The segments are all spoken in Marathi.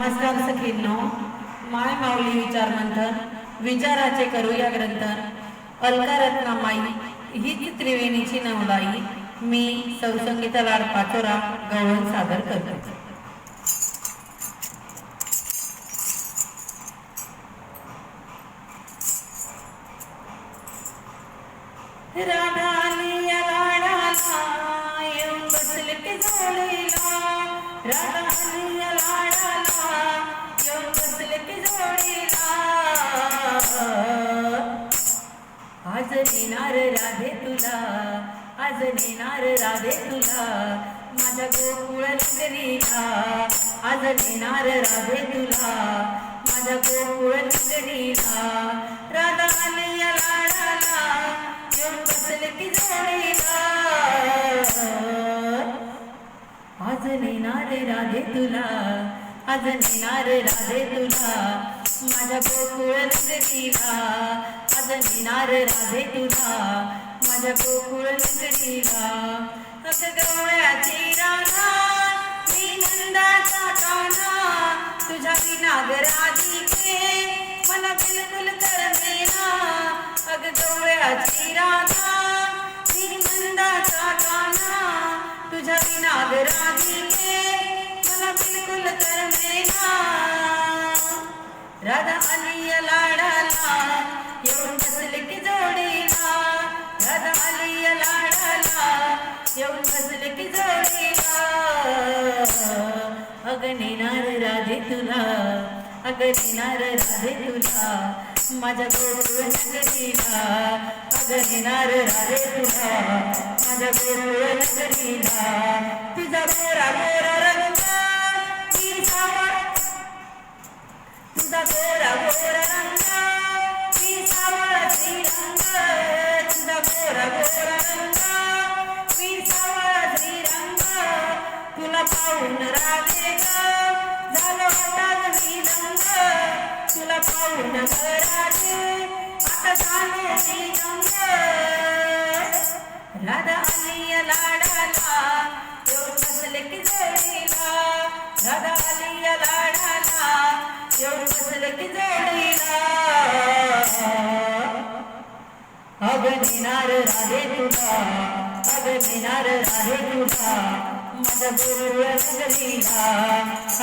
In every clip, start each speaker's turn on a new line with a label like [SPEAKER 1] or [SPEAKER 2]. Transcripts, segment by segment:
[SPEAKER 1] नमस्कार सखींनो माय माऊली विचार मंथन विचाराचे करूया ग्रंथन. अलकारत्नामाई हीच त्रिवेणीची नवलाई. मी सौसंगीता लाड पाचोरा गवळण सादर करतो. राधा नेणार राधे तुला. आज नेणार राधे तुला. माझ्या गोकुळ नगरीला. आज नेणार राधे तुला. माझ्या गोकुळ नगरीला. राधा आली या लाडाला. येऊन बसले की जोडीला. आज नेणार राधे तुला. आज नेणार राधे तुला. माझ्या गोकुळ नगरीला. आज राधे तुझा माझ्या गोकुळ नगरीला अस गवळ्याची राधा मी नंदाचा काना तुझ्या विनागराधिके मला बिलकुल करमेना अग गवळ्याची राधा मी नंदाचा काना तुझ्या विनागराधिके मला बिलकुल करमेना राधा आली या लाडाला येऊन बसले की जोडीला. दादा आली लाडाला येऊन बसले की जोडीला अगणिनार राधे तुला. अगणिनार राधे तुला. माझ्या गोकुळ नगरीला. अगणिनार राधे तुला. माझ्या गोकुळ नगरीला. तुझा गोरा गोरा राधा आली या लाडाला येऊन बसले की जोडीला राधा आली या लाडाला येऊन बसले की जोडीला अग नेणार राधे तुला अग नेणार राधे तुला माझ्या गुरुळ नगरीला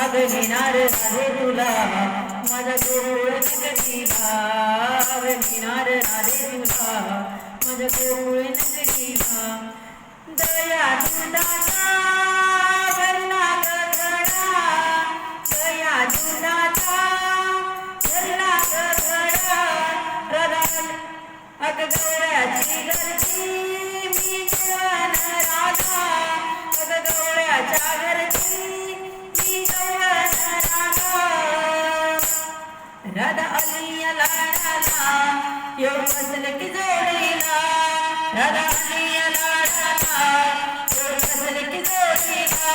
[SPEAKER 1] अग नेणार राधे तुला माझ्या गुरुळ जगती भाव. निनार राधे तुला माझ्या गुरुळ राधा आली या लाडाला. येऊन बसले की जोडीला. राधा आली या लाडाला. यो बसले की जोडीला.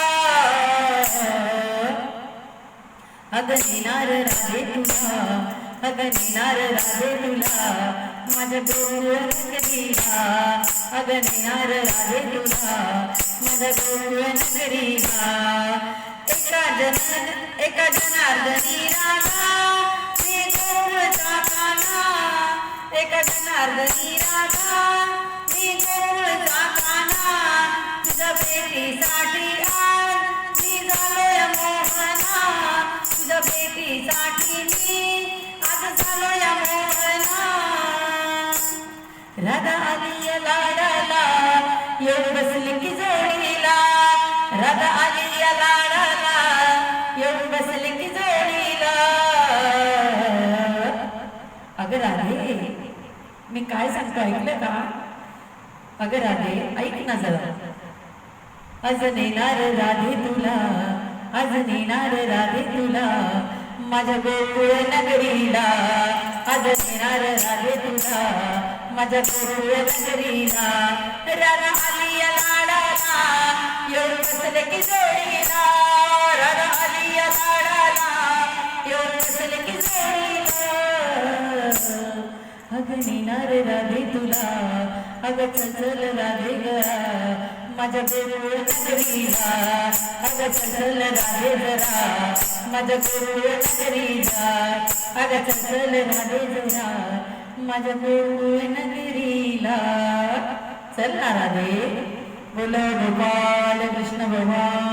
[SPEAKER 1] अग नेणार राधे तुला. अग नेणार राधे तुला. माझ्या गोकुळ नगरीला. अग नेणार राधे तुला. माझ्या गोकुळ नगरीला. एका जन एका जनार्दनी राधा. राधा. आली लाडाला येऊन बसली की जोडीला. राधा आली मी काय सांगतो ऐकलं का? अगं राधे ऐक ना जरा. आज नेणार राधे तुला आज नेणार राधे तुला माझ्या गोकुळ नगरीला. आज नेणार राधे तुला माझ्या गोकुळ नगरीला. राधा आली या लाडाला येऊन बसले की जोडीला. राधा आली या लाडाला येऊन नेणार राधे तुला. अग चल राधे गरा माझ्या गुरुळ करीला अग चल राधे जरा. माझ्या गुरुळ करीला अग चल राधे जरा. माझ्या गुरुळ नगरीला. चल ना राधे. बोल गोपाल कृष्ण भगवान.